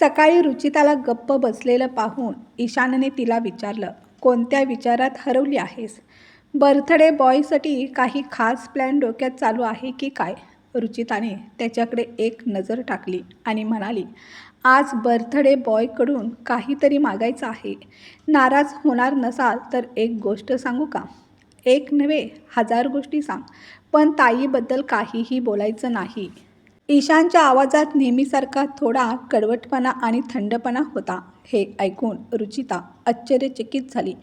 सकाळी रुचिताला गप्प बसलेलं पाहून ईशानने तिला विचारलं कोणत्या विचारात हरवली आहेस? बर्थडे बॉयसाठी काही खास प्लॅन डोक्यात चालू आहे की काय? रुचिताने त्याच्याकडे एक नजर टाकली आणि म्हणाली आज बर्थडे बॉयकडून काहीतरी मागायचं आहे. नाराज होणार नसाल तर एक गोष्ट सांगू का? एक नव्हे हजार गोष्टी सांग. पण ताईबद्दल काहीही बोलायचं नाही. ईशानच्या आवाजात नेहमीसारखा थोडा कडवटपणा आणि थंडपणा होता हे ऐकून रुचिता आश्चर्यचकित झाली.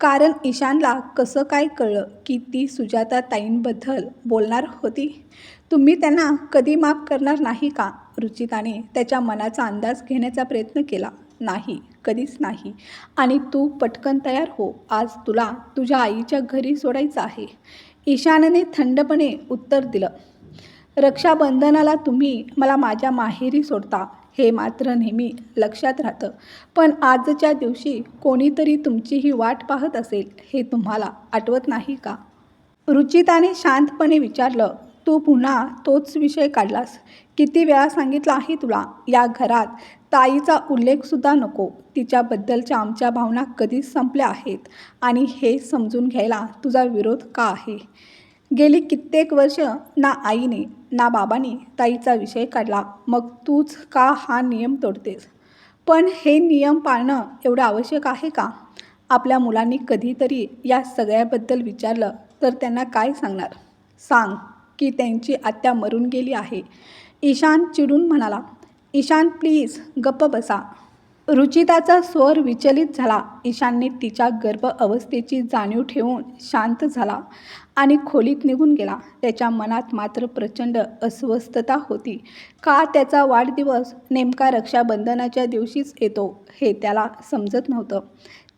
कारण ईशानला कसं काय कळलं की ती सुजाता ताईंबद्दल बोलणार होती? तुम्ही त्यांना कधी माफ करणार नाही का? रुचिताने त्याच्या मनाचा अंदाज घेण्याचा प्रयत्न केला. नाही कधीच नाही. आणि तू पटकन तयार हो. आज तुला तुझ्या आईच्या घरी सोडायचं आहे. ईशानने थंडपणे उत्तर दिलं. रक्षाबंधनाला तुम्ही मला माझ्या माहेरी सोडता हे मात्र नेहमी लक्षात राहतं. पण आजच्या दिवशी कोणीतरी तुमची ही वाट पाहत असेल हे तुम्हाला आठवत नाही का? रुचिताने शांतपणे विचारलं तू पुन्हा तोच विषय काढलास? किती वेळा सांगितला आहे तुला या घरात ताईचा उल्लेखसुद्धा नको. तिच्याबद्दलच्या आमच्या भावना कधीच संपल्या आहेत आणि हे समजून घ्यायला तुझा विरोध का आहे? गेली कित्येक वर्ष ना आईने ना बाबाने ताईचा विषय काढला. मग तूच का हा नियम तोडतेस? पण हे नियम पाळणं एवढं आवश्यक आहे का? आपल्या मुलांनी कधीतरी या सगळ्याबद्दल विचारलं तर त्यांना काय सांगणार? सांग की त्यांची आत्या मरून गेली आहे. ईशान चिडून म्हणाला ईशान प्लीज गप्प बसा. रुचिताचा स्वर विचलित झाला. ईशानने तिच्या गर्भ अवस्थेची जाणीव ठेवून शांत झाला. आणि खोलीत निघून गेला. त्याच्या मनात मात्र प्रचंड अस्वस्थता होती. का त्याचा वाढदिवस नेमका रक्षाबंधनाच्या दिवशीच येतो हे त्याला समजत नव्हतं.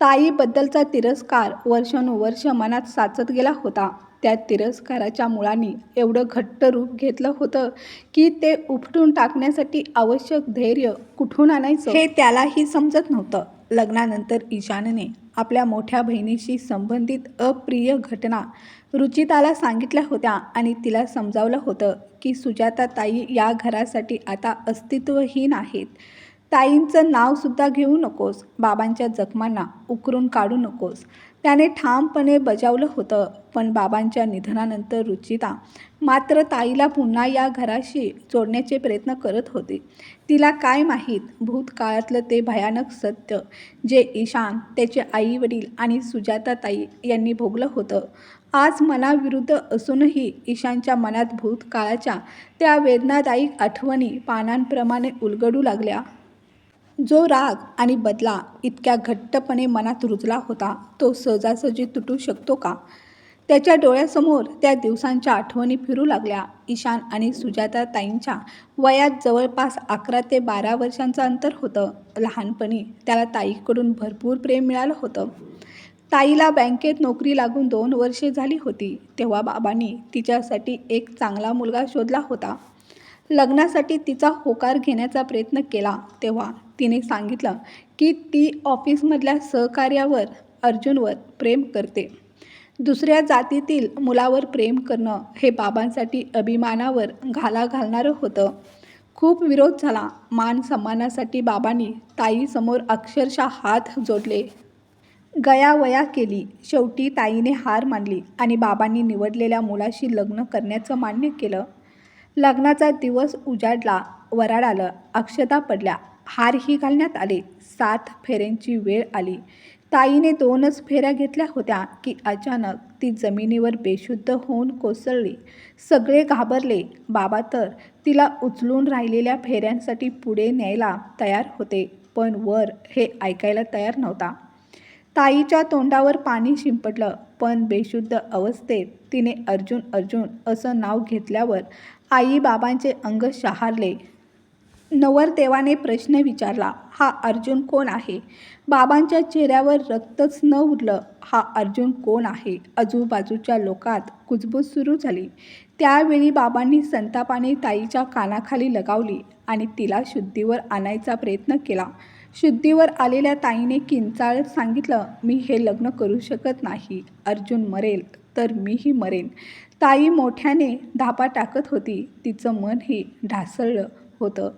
ताईबद्दलचा तिरस्कार वर्षानुवर्ष मनात साचत गेला होता. त्या तिरस्काराच्या मुळांनी एवढं घट्ट रूप घेतलं होतं की ते उपटून टाकण्यासाठी आवश्यक धैर्य कुठून आणायचं हे त्यालाही समजत नव्हतं. लग्नानंतर ईशानने आपल्या मोठ्या बहिणीशी संबंधित अप्रिय घटना रुचिताला सांगितल्या होत्या आणि तिला समजावलं होतं की सुजाता ताई या घरासाठी आता अस्तित्वहीन आहेत. ताईंचं नावसुद्धा घेऊ नकोस. बाबांच्या जखमांना उकरून काढू नकोस. त्याने ठामपणे बजावलं होतं. पण बाबांच्या निधनानंतर रुचिता मात्र ताईला पुन्हा या घराशी जोडण्याचे प्रयत्न करत होती. तिला काय माहीत? भूतकाळातलं ते भयानक सत्य जे ईशान त्याचे आईवडील आणि सुजाता ताई यांनी भोगलं होतं. आज मनाविरुद्ध असूनही ईशानच्या मनात भूतकाळाच्या त्या वेदनादायी आठवणी पानांप्रमाणे उलगडू लागल्या. जो राग आणि बदला इतक्या घट्टपणे मनात रुजला होता तो सहजासहजी तुटू शकतो का? त्याच्या डोळ्यासमोर त्या दिवसांच्या आठवणी फिरू लागल्या. ईशान आणि सुजाता ताईंच्या वयात जवळपास अकरा ते बारा वर्षांचं अंतर होतं. लहानपणी त्याला ताईकडून भरपूर प्रेम मिळालं होतं. ताईला बँकेत नोकरी लागून दोन वर्षे झाली होती. तेव्हा बाबांनी तिच्यासाठी एक चांगला मुलगा शोधला होता. लग्नासाठी तिचा होकार घेण्याचा प्रयत्न केला. तेव्हा तिने सांगितलं की ती ऑफिसमधल्या सहकार्यावर अर्जुनवर प्रेम करते. दुसऱ्या जातीतील मुलावर प्रेम करणं हे बाबांसाठी अभिमानावर घाला घालणारं होतं. खूप विरोध झाला. मान सन्मानासाठी बाबांनी ताईसमोर अक्षरशः हात जोडले. गयावया केली. शेवटी ताईने हार मानली आणि बाबांनी निवडलेल्या मुलाशी लग्न करण्याचं मान्य केलं. लग्नाचा दिवस उजाडला वराड आलं अक्षता पडल्या. हारही घालण्यात आले. सात फेऱ्यांची वेळ आली. ताईने दोनच फेऱ्या घेतल्या होत्या की अचानक ती जमिनीवर बेशुद्ध होऊन कोसळली. सगळे घाबरले. बाबा तर तिला उचलून राहिलेल्या फेऱ्यांसाठी पुढे न्यायला तयार होते पण वर हे ऐकायला तयार नव्हता. ताईच्या तोंडावर पाणी शिंपडलं पण बेशुद्ध अवस्थेत तिने अर्जुन अर्जुन असं नाव घेतल्यावर आई बाबांचे अंग शहारले. नवरदेवाने प्रश्न विचारला हा अर्जुन कोण आहे बाबांच्या चेहऱ्यावर रक्तच न उरलं हा अर्जुन कोण आहे आजूबाजूच्या लोकात कुजबूज सुरू झाली. त्यावेळी बाबांनी संतापाने ताईच्या कानाखाली लगावली आणि तिला शुद्धीवर आणायचा प्रयत्न केला. शुद्धीवर आलेल्या ताईने किंचाळत सांगितलं मी हे लग्न करू शकत नाही. अर्जुन मरेल तर मीही मरेन ताई मोठ्याने धापा टाकत होती. तिचं मनही ढासळलं. होतं.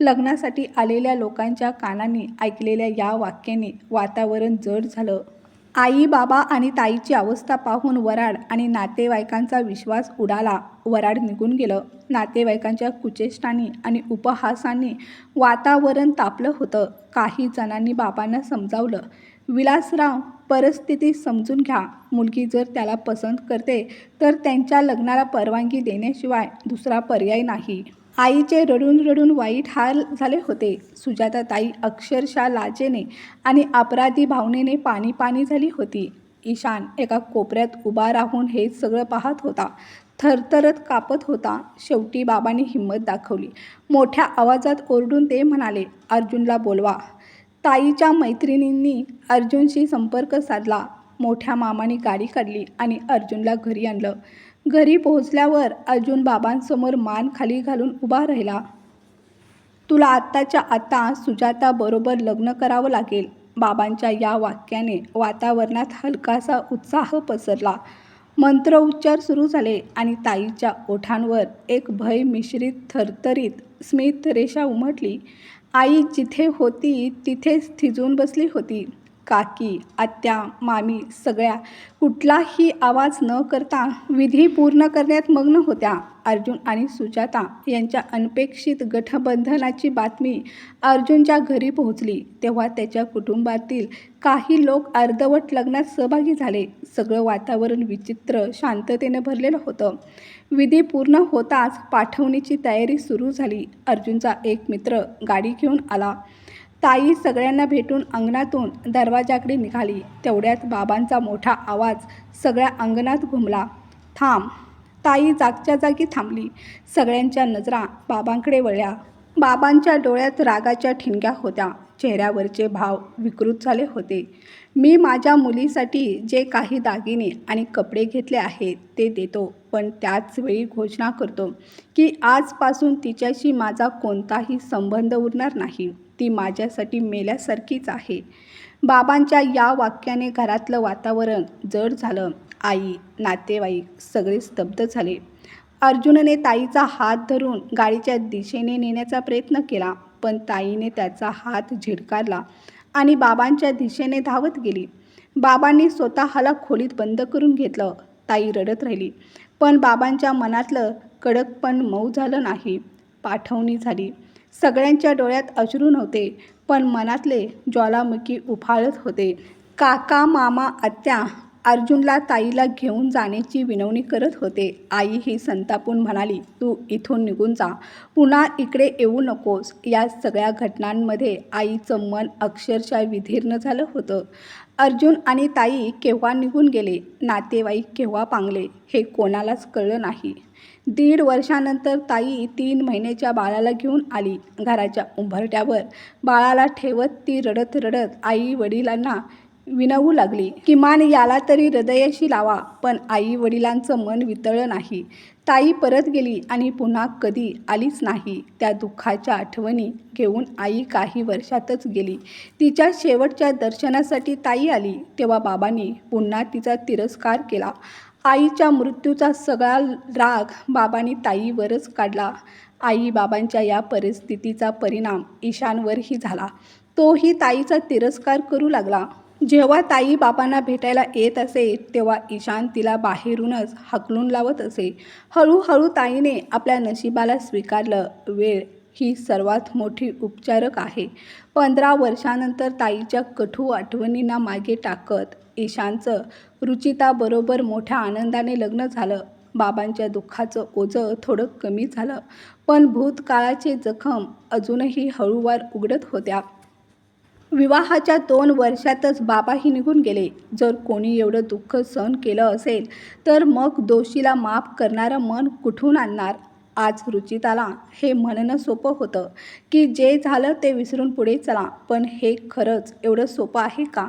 लग्नासाठी आलेल्या लोकांच्या कानांनी ऐकलेल्या या वाक्याने वातावरण जड झालं. आई बाबा आणि ताईची अवस्था पाहून वराड आणि नातेवाईकांचा विश्वास उडाला. वराड निघून गेलं. नातेवाईकांच्या कुचेष्टांनी आणि उपहासांनी वातावरण तापलं होतं. काही जणांनी बाबांना समजावलं विलासराव परिस्थिती समजून घ्या. मुलगी जर त्याला पसंत करते तर त्यांच्या लग्नाला परवानगी देण्याशिवाय दुसरा पर्याय नाही. आईचे रडून रडून वाईट हाल झाले होते. सुजाता ताई अक्षरशः लाजेने आणि अपराधी भावनेने पाणी पाणी झाली होती. ईशान एका कोपऱ्यात उभा राहून हे सगळं पाहत होता. थरथरत कापत होता. शेवटी बाबांनी हिंमत दाखवली. मोठ्या आवाजात ओरडून ते म्हणाले अर्जुनला बोलवा. ताईच्या मैत्रिणींनी अर्जुनशी संपर्क साधला. मोठ्या मामाने गाडी काढली आणि अर्जुनला घरी आणलं. घरी पोहोचल्यावर अर्जुन बाबांसमोर मान खाली घालून उभा राहिला. तुला आत्ताच्या आत्ता सुजाताबरोबर लग्न करावं लागेल. बाबांच्या या वाक्याने वातावरणात हलकासा उत्साह पसरला. मंत्र उच्चार सुरू झाले आणि ताईच्या ओठांवर एक भय मिश्रित थरथरीत स्मित रेषा उमटली. आई जिथे होती तिथेच थिजून बसली होती. काकी आत्या मामी सगळ्या कुठलाही आवाज न करता विधी पूर्ण करण्यात मग्न होत्या. अर्जुन आणि सुजाता यांच्या अनपेक्षित गठबंधनाची बातमी अर्जुनच्या घरी पोहोचली. तेव्हा त्याच्या कुटुंबातील काही लोक अर्धवट लग्नात सहभागी झाले. सगळं वातावरण विचित्र शांततेने भरलेलं होतं. विधी पूर्ण होताच पाठवणीची तयारी सुरू झाली. अर्जुनचा एक मित्र गाडी घेऊन आला. ताई सगळ्यांना भेटून अंगणातून दरवाजाकडे निघाली. तेवढ्यात बाबांचा मोठा आवाज सगळ्या अंगणात घुमला. थांब. ताई जागच्या जागी थांबली. सगळ्यांच्या नजरा बाबांकडे वळल्या. बाबांच्या डोळ्यात रागाच्या ठिणग्या होत्या. चेहऱ्यावरचे भाव विकृत झाले होते. मी माझ्या मुलीसाठी जे काही दागिने आणि कपडे घेतले आहेत ते देतो पण त्याच वेळी घोषणा करतो की आजपासून तिच्याशी माझा कोणताही संबंध उरणार नाही. ती माझ्यासाठी मेल्यासारखीच आहे. बाबांच्या या वाक्याने घरातलं वातावरण जड झालं. आई नातेवाईक सगळे स्तब्ध झाले. अर्जुनने ताईचा हात धरून गाडीच्या दिशेने नेण्याचा प्रयत्न केला पण ताईने त्याचा हात झिडकारला आणि बाबांच्या दिशेने धावत गेली. बाबांनी स्वतःला खोलीत बंद करून घेतलं. ताई रडत राहिली. पण बाबांच्या मनातलं कडकपण मऊ झालं नाही. पाठवणी झाली. सगळ्यांच्या डोळ्यात अश्रू नव्हते पण मनातले ज्वालामुखी उफाळत होते. काका मामा आत्या अर्जुनला ताईला घेऊन जाण्याची विनवणी करत होते. आई ही संतापून म्हणाली तू इथून निघून जा. पुन्हा इकडे येऊ नकोस. या सगळ्या घटनांमध्ये आईचं मन अक्षरशः विधीर्ण झालं होतं. अर्जुन आणि ताई केव्हा निघून गेले? नातेवाईक केव्हा पांगले? हे कोणालाच कळलं नाही. दीड वर्षानंतर ताई तीन महिन्याच्या बाळाला घेऊन आली. घराच्या उंबरट्यावर बाळाला ठेवत ती रडत रडत आई वडिलांना विनवू लागली. किमान याला तरी हृदयाशी लावा पण आई वडिलांचं मन वितळलं नाही. ताई परत गेली आणि पुन्हा कधी आलीच नाही. त्या दुःखाच्या आठवणी घेऊन आई काही वर्षातच गेली. तिच्या शेवटच्या दर्शनासाठी ताई आली तेव्हा बाबांनी पुन्हा तिचा तिरस्कार केला. आईच्या मृत्यूचा सगळा राग बाबांनी ताईवरच काढला. आई बाबांच्या या परिस्थितीचा परिणाम ईशानवरही झाला. तोही ताईचा तिरस्कार करू लागला. जेव्हा ताई बाबांना भेटायला येत असे तेव्हा ईशान तिला बाहेरूनच हकलून लावत असे. हळूहळू ताईने आपल्या नशिबाला स्वीकारलं. वेळ ही सर्वात मोठी उपचारक आहे. पंधरा वर्षानंतर ताईच्या कठू आठवणींना मागे टाकत ईशानचं रुचिताबरोबर मोठ्या आनंदाने लग्न झालं. बाबांच्या दुःखाचं ओझं थोडं कमी झालं. पण भूतकाळाचे जखम अजूनही हळूवार उघडत होत्या. विवाहाच्या दोन वर्षातच बाबाही निघून गेले. जर कोणी एवढं दुःख सहन केलं असेल तर मग दोषीला माफ करणारं मन कुठून आणणार? आज रुचिताला हे म्हणणं सोपं होतं की जे झालं ते विसरून पुढे चला पण हे खरंच एवढं सोपं आहे का?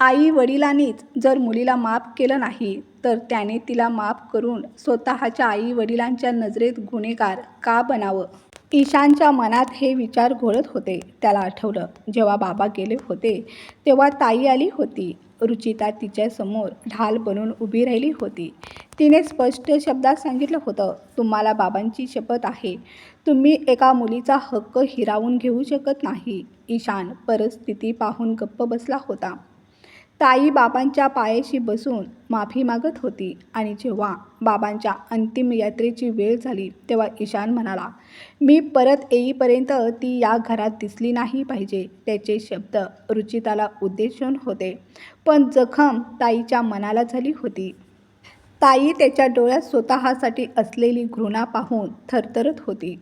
आई वडिलांनीच जर मुलीला माफ केलं नाही तर त्याने तिला माफ करून स्वतःच्या आई वडिलांच्या नजरेत गुन्हेगार का बनावं? ईशानच्या मनात हे विचार घोळत होते. त्याला आठवलं जेव्हा बाबा गेले होते तेव्हा ताई आली होती. रुचिता तिच्यासमोर ढाल बनून उभी राहिली होती. तिने स्पष्ट शब्दात सांगितलं होतं तुम्हाला बाबांची शपथ आहे. तुम्ही एका मुलीचा हक्क हिरावून घेऊ शकत नाही. ईशान परिस्थिती पाहून गप्प बसला होता. ताई बाबांच्या पायाशी बसून माफी मागत होती. आणि जेव्हा बाबांच्या अंतिम यात्रेची वेळ झाली तेव्हा ईशान म्हणाला मी परत येईपर्यंत ती या घरात दिसली नाही पाहिजे. त्याचे शब्द रुचिताला उद्देशून होते. पण जखम ताईच्या मनाला झाली होती. ताई त्याच्या डोळ्यात स्वतःसाठी असलेली घृणा पाहून थरथरत होती.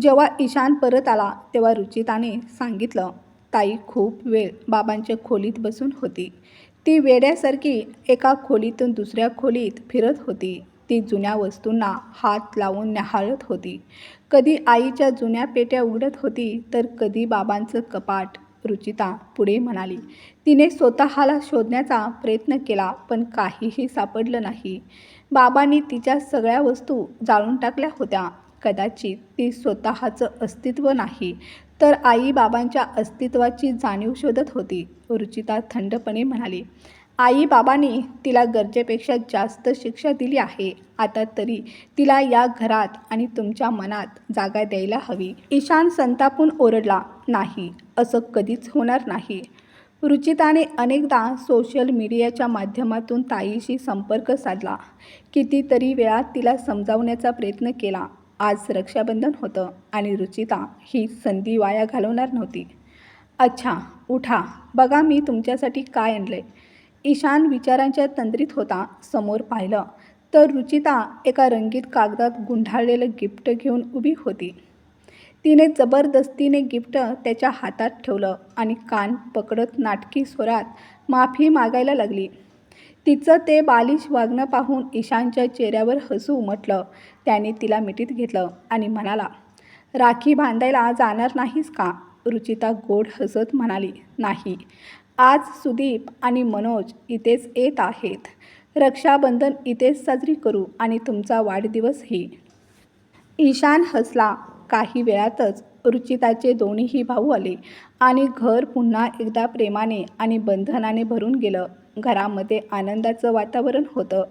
जेव्हा ईशान परत आला तेव्हा रुचिताने सांगितलं ताई खूप वेळ बाबांच्या खोलीत बसून होती. ती वेड्यासारखी एका खोलीतून दुसऱ्या खोलीत फिरत होती. ती जुन्या वस्तूंना हात लावून न्याहाळत होती. कधी आईच्या जुन्या पेट्या उघडत होती तर कधी बाबांचं कपाट. रुचिता पुढे म्हणाली तिने स्वतःला शोधण्याचा प्रयत्न केला पण काहीही सापडलं नाही. बाबांनी तिच्या सगळ्या वस्तू जाळून टाकल्या होत्या. कदाचित ती स्वतःचं अस्तित्व नाही. तर आई बाबांच्या अस्तित्वाची जाणीव शोधत होती. रुचिता थंडपणे म्हणाली आई बाबांनी तिला गरजेपेक्षा जास्त शिक्षा दिली आहे. आता तरी तिला या घरात आणि तुमच्या मनात जागा द्यायला हवी. ईशान संतापून ओरडला नाही असं कधीच होणार नाही रुचिताने अनेकदा सोशल मीडियाच्या माध्यमातून ताईशी संपर्क साधला. कितीतरी वेळा तिला समजावण्याचा प्रयत्न केला. आज रक्षाबंधन होतं आणि रुचिता ही संधी वाया घालवणार नव्हती. अच्छा उठा. बघा मी तुमच्यासाठी काय आणलं आहे ईशान विचारांच्या तंद्रीत होता समोर पाहिलं तर रुचिता एका रंगीत कागदात गुंढाळलेलं गिफ्ट घेऊन उभी होती. तिने जबरदस्तीने गिफ्ट त्याच्या हातात ठेवलं आणि कान पकडत नाटकी स्वरात माफी मागायला लागली. तिचं ते बालिश वागणं पाहून ईशानच्या चेहऱ्यावर हसू उमटलं. त्याने तिला मिठीत घेतलं आणि म्हणाला राखी बांधायला जाणार नाहीस का? रुचिता गोड हसत म्हणाली नाही. आज सुदीप आणि मनोज इथेच येत आहेत. रक्षाबंधन इथेच साजरी करू आणि तुमचा वाढदिवसही ईशान हसला. काही वेळातच रुचिताचे दोन्हीही भाऊ आले आणि घर पुन्हा एकदा प्रेमाने आणि बंधनाने भरून गेलं. घरामध्ये आनंदाचं वातावरण होतं.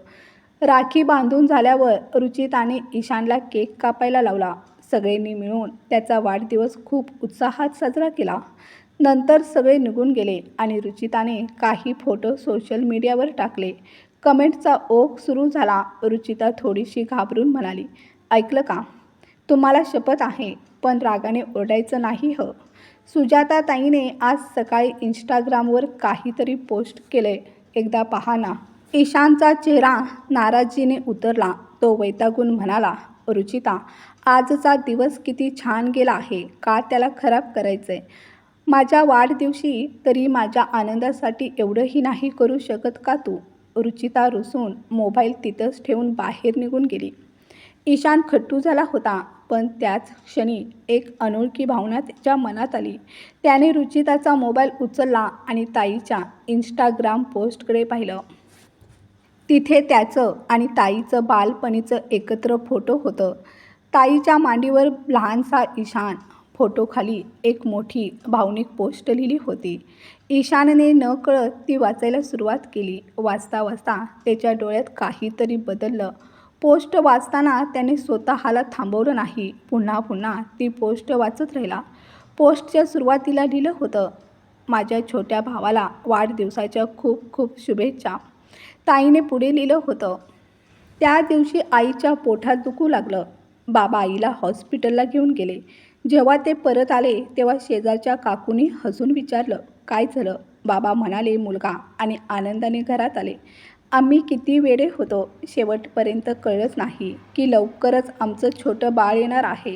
राखी बांधून झाल्यावर रुचिताने ईशानला केक कापायला लावला. सगळ्यांनी मिळून त्याचा वाढदिवस खूप उत्साहात साजरा केला. नंतर सगळे निघून गेले आणि रुचिताने काही फोटो सोशल मीडियावर टाकले. कमेंटचा ओघ सुरू झाला. रुचिता थोडीशी घाबरून म्हणाली ऐकलं का? तुम्हाला शपथ आहे पण रागाने ओरडायचं नाही ह. सुजाता ताईने आज सकाळी इंस्टाग्रामवर काहीतरी पोस्ट केले एकदा पहा ना. ईशानचा चेहरा नाराजीने उतरला. तो वैतागून म्हणाला रुचिता आजचा दिवस किती छान गेला आहे. का त्याला खराब करायचं आहे माझ्या वाढदिवशी तरी माझ्या आनंदासाठी एवढंही नाही करू शकत का तू? रुचिता रुसून मोबाईल तिथंच ठेवून बाहेर निघून गेली. ईशान खट्टू झाला होता. पण त्याच क्षणी एक अनोळखी भावना त्याच्या मनात आली. त्याने रुचिताचा मोबाईल उचलला आणि ताईच्या इंस्टाग्राम पोस्टकडे पाहिलं. तिथे त्याचं आणि ताईचं बालपणीचं एकत्र फोटो होतं. ताईच्या मांडीवर लहानसा ईशान फोटोखाली एक मोठी भावनिक पोस्ट लिहिली होती. ईशानने न कळत ती वाचायला सुरुवात केली. वाचता वाचता त्याच्या डोळ्यात काहीतरी बदललं. पोस्ट वाचताना त्याने स्वतःला थांबवलं नाही. पुन्हा पुन्हा ती पोस्ट वाचत राहिला. पोस्टच्या सुरुवातीला लिहिलं होतं माझ्या छोट्या भावाला वाढदिवसाच्या खूप खूप शुभेच्छा. ताईने पुढे लिहिलं होतं त्या दिवशी आईच्या पोठात दुखू लागलं. बाबा आईला हॉस्पिटलला घेऊन गेले. जेव्हा ते परत आले तेव्हा शेजारच्या काकूनी हसून विचारलं काय झालं? बाबा म्हणाले मुलगा आणि आनंदाने घरात आले. आम्ही किती वेडे होतो शेवटपर्यंत कळलंच नाही की लवकरच आमचं छोटं बाळ येणार आहे.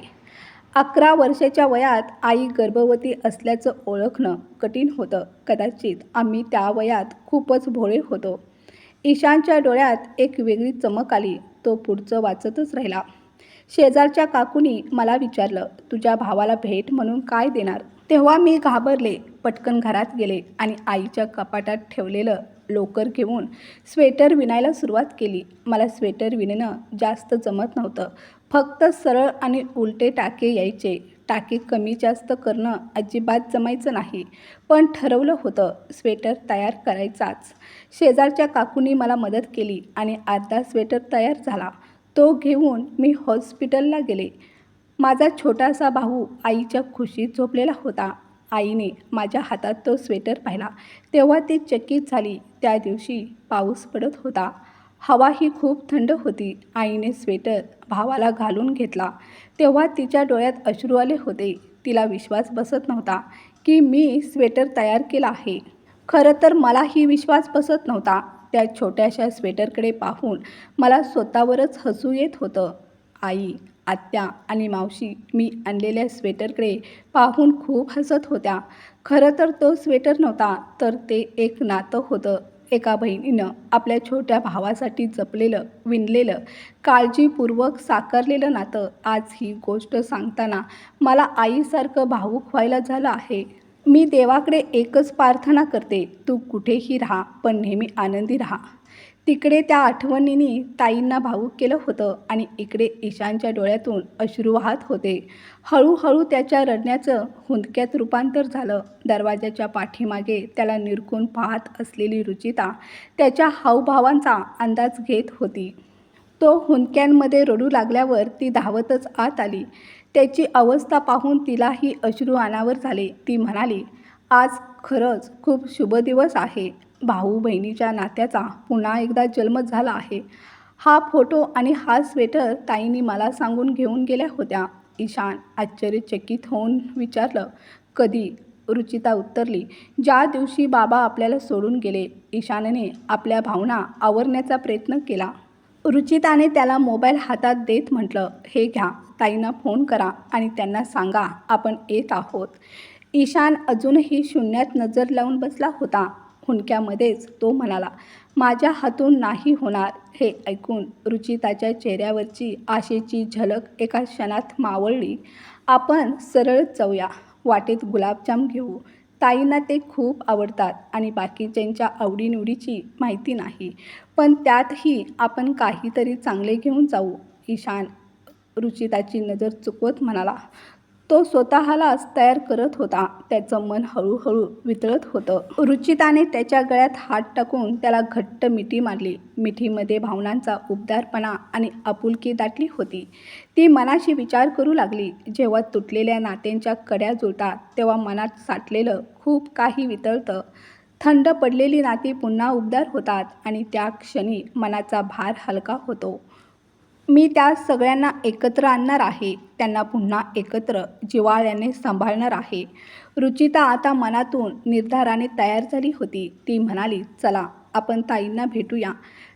अकरा वर्षाच्या वयात आई गर्भवती असल्याचं ओळखणं कठीण होतं. कदाचित आम्ही त्या वयात खूपच भोळे होतो. ईशानच्या डोळ्यात एक वेगळी चमक आली. तो पुढचं वाचतच राहिला. शेजारच्या काकूनी मला विचारलं तुझ्या भावाला भेट म्हणून काय देणार? तेव्हा मी घाबरले पटकन घरात गेले आणि आईच्या कपाटात ठेवलेलं लोकर घेऊन स्वेटर विणायला सुरुवात केली. मला स्वेटर विणणं जास्त जमत नव्हतं. फक्त सरळ आणि उलटे टाके यायचे. टाके कमी जास्त करणं अजिबात जमायचं नाही. पण ठरवलं होतं स्वेटर तयार करायचाच. शेजारच्या काकूंनी मला मदत केली आणि अर्धा स्वेटर तयार झाला. तो घेऊन मी हॉस्पिटलला गेले. माझा छोटासा भाऊ आईच्या खुशीत झोपलेला होता. आईने माझ्या हातात तो स्वेटर पाहिला. तेव्हा ती चकित झाली. त्या दिवशी पाऊस पडत होता. हवा ही खूप थंड होती. आईने स्वेटर भावाला घालून घेतला. तेव्हा तिच्या डोळ्यात अश्रू आले होते. तिला विश्वास बसत नव्हता की मी स्वेटर तयार केला आहे. खरं तर मलाही विश्वास बसत नव्हता. त्या छोट्याशा स्वेटरकडे पाहून मला स्वतःवरच हसू येत होतं. आई आत्या आणि मावशी मी आणलेल्या स्वेटरकडे पाहून खूप हसत होत्या. खरं तर तो स्वेटर नव्हता तर ते एक नातं होतं. एका बहिणीनं आपल्या छोट्या भावासाठी जपलेलं विणलेलं काळजीपूर्वक साकारलेलं नातं. आज ही गोष्ट सांगताना मला आईसारखं भावूक व्हायला झालं आहे. मी देवाकडे एकच प्रार्थना करते तू कुठेही राहा पण नेहमी आनंदी राहा. तिकडे त्या आठवणींनी ताईंना भावूक केलं होतं आणि इकडे ईशानच्या डोळ्यातून अश्रू वाहत होते. हळूहळू त्याच्या रडण्याचं हुंदक्यात रूपांतर झालं. दरवाजाच्या पाठीमागे त्याला निरखून पाहत असलेली रुचिता त्याच्या हावभावांचा अंदाज घेत होती. तो हुंदक्यांमध्ये रडू लागल्यावर ती धावतच आत आली. त्याची अवस्था पाहून तिलाही अश्रू अनावर झाले. ती म्हणाली आज खरंच खूप शुभ दिवस आहे. भाऊ बहिणीच्या नात्याचा पुन्हा एकदा जन्म झाला आहे. हा फोटो आणि हा स्वेटर ताईंनी मला सांगून घेऊन गेल्या होत्या. ईशान आश्चर्यचकित होऊन विचारलं कधी? रुचिता उत्तरली ज्या दिवशी बाबा आपल्याला सोडून गेले. ईशानने आपल्या भावना आवरण्याचा प्रयत्न केला. रुचिताने त्याला मोबाईल हातात देत म्हटलं हे घ्या ताईंना फोन करा आणि त्यांना सांगा आपण येत आहोत. ईशान अजूनही शून्यात नजर लावून बसला होता. हुंडक्यामध्येच तो म्हणाला माझ्या हातून नाही होणार हे ऐकून रुचिताच्या चेहऱ्यावरची आशेची झलक एका क्षणात मावळली. आपण सरळ जाऊया वाटेत गुलाबजाम घेऊ. ताईंना ते खूप आवडतात आणि बाकीच्यांच्या आवडीनिवडीची माहिती नाही. पण त्यातही आपण काहीतरी चांगले घेऊन जाऊ ईशान रुचिताची नजर चुकवत म्हणाला. तो स्वतःलाच तयार करत होता. त्याचं मन हळूहळू वितळत होतं. रुचिताने त्याच्या गळ्यात हात टाकून त्याला घट्ट मिठी मारली. मिठीमध्ये भावनांचा उबदारपणा आणि आपुलकी दाटली होती. ती मनाशी विचार करू लागली. जेव्हा तुटलेल्या नात्यांच्या कड्या जुळतात तेव्हा मनात साठलेलं खूप काही वितळतं. थंड पडलेली नाती पुन्हा उबदार होतात आणि त्या क्षणी मनाचा भार हलका होतो. मी त्या सगळ्यांना एकत्र आणणार आहे. त्यांना पुन्हा एकत्र जिव्हाळ्याने सांभाळणार आहे. रुचिता आता मनातून निर्धाराने तयार झाली होती. ती म्हणाली चला आपण ताईंना भेटूया.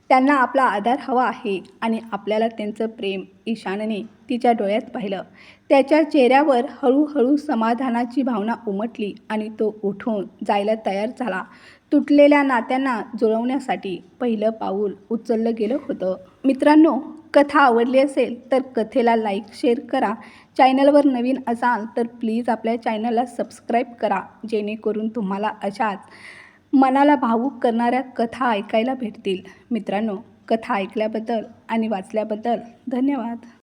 त्यांना आपला आधार हवा आहे आणि आपल्याला त्यांचं प्रेम ईशानने तिच्या डोळ्यात पाहिलं. त्याच्या चेहऱ्यावर हळूहळू समाधानाची भावना उमटली आणि तो उठून जायला तयार झाला. तुटलेल्या नात्यांना जुळवण्यासाठी पहिलं पाऊल उचललं गेलं होतं. मित्रांनो कथा आवडली असेल तर कथेला लाईक शेअर करा. चॅनलवर नवीन असाल तर प्लीज आपल्या चॅनलला सबस्क्राईब करा जेणेकरून तुम्हाला अशाच मनाला भावूक करणाऱ्या कथा ऐकायला भेटतील. मित्रांनो कथा ऐकल्याबद्दल आणि वाचल्याबद्दल धन्यवाद.